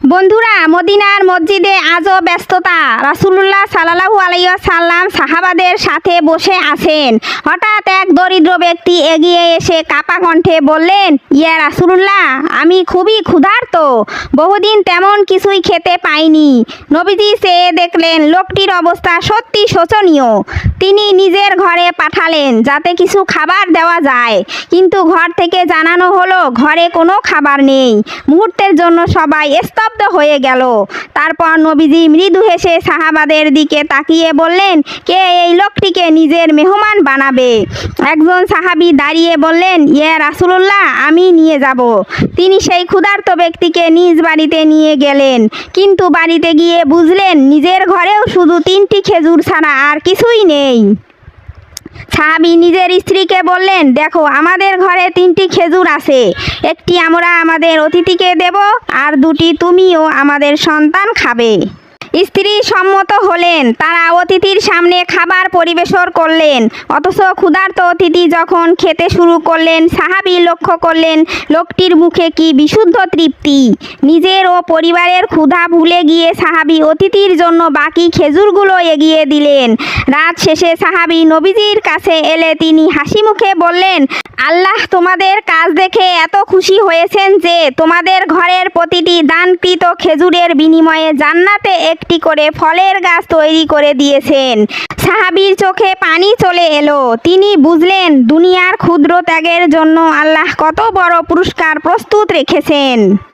বন্ধুরা, মদিনার মসজিদে আজও ব্যস্ততা। রাসুলুল্লাহ সাল্লাহু আলাইসাল্লাম সাহাবাদের সাথে বসে আছেন। হঠাৎ এক দরিদ্র ব্যক্তি এগিয়ে এসে কাপা কণ্ঠে বললেন, ইয়া রাসুলুল্লাহ, আমি খুবই ক্ষুধার্ত। বহুদিন তেমন কিছুই খেতে পাইনি। নবীজি চেয়ে দেখলেন, লোকটির অবস্থা সত্যি শোচনীয়। তিনি নিজের ঘরে পাঠালেন যাতে কিছু খাবার দেওয়া যায়। কিন্তু ঘর থেকে জানানো হলো, ঘরে কোনো খাবার নেই। মুহূর্তের জন্য সবাই স্তব্ধ হয়ে গেল। তারপর নবীজি মৃদু হেসে সাহাবাদের দিকে তাকিয়ে বললেন, কে এই লোকটিকে নিজের মেহমান বানাবে? একজন সাহাবি দাঁড়িয়ে বললেন ইয়ে রাসুলুল্লাহ, আমি নিয়ে যাব। তিনি সেই ক্ষুধার্ত ব্যক্তিকে নিজ বাড়িতে নিয়ে গেলেন। কিন্তু বাড়িতে গিয়ে বুঝলেন, নিজের ঘরেও শুধু তিনটি খেজুর ছাড়া আর কিছুই নেই। সাহাবি নিজের স্ত্রীকে বললেন, দেখো, আমাদের ঘরে তিনটি খেজুর আছে। একটি আমরা আমাদের অতিথিকে দেব, আর দুটি তুমিও আমাদের সন্তান খাবে। স্ত্রী সম্মত হলেন, তারা অতিথির সামনে খাবার পরিবেশন করলেন, অথচ ক্ষুধার্ত অতিথি যখন খেতে শুরু করলেন, সাহাবি লক্ষ্য করলেন, লোকটির মুখে কি বিশুদ্ধ তৃপ্তি। নিজের ও পরিবারের ক্ষুধা ভুলে গিয়ে সাহাবি অতিথির জন্য বাকি খেজুরগুলো এগিয়ে দিলেন। রাত শেষে সাহাবি নবীজির কাছে এলে তিনি হাসি মুখে বললেন, আল্লাহ তোমাদের কাজ দেখে এত খুশি হয়েছেন যে তোমাদের ঘরের প্রতিটি দানকৃত খেজুরের বিনিময়ে জান্নাতে একটি করে ফলের গাছ তৈরি করে দিয়েছেন। সাহাবির চোখে পানি চলে এলো। তিনি বুঝলেন, দুনিয়ার ক্ষুদ্র ত্যাগের জন্য আল্লাহ কত বড় পুরস্কার প্রস্তুত রেখেছেন।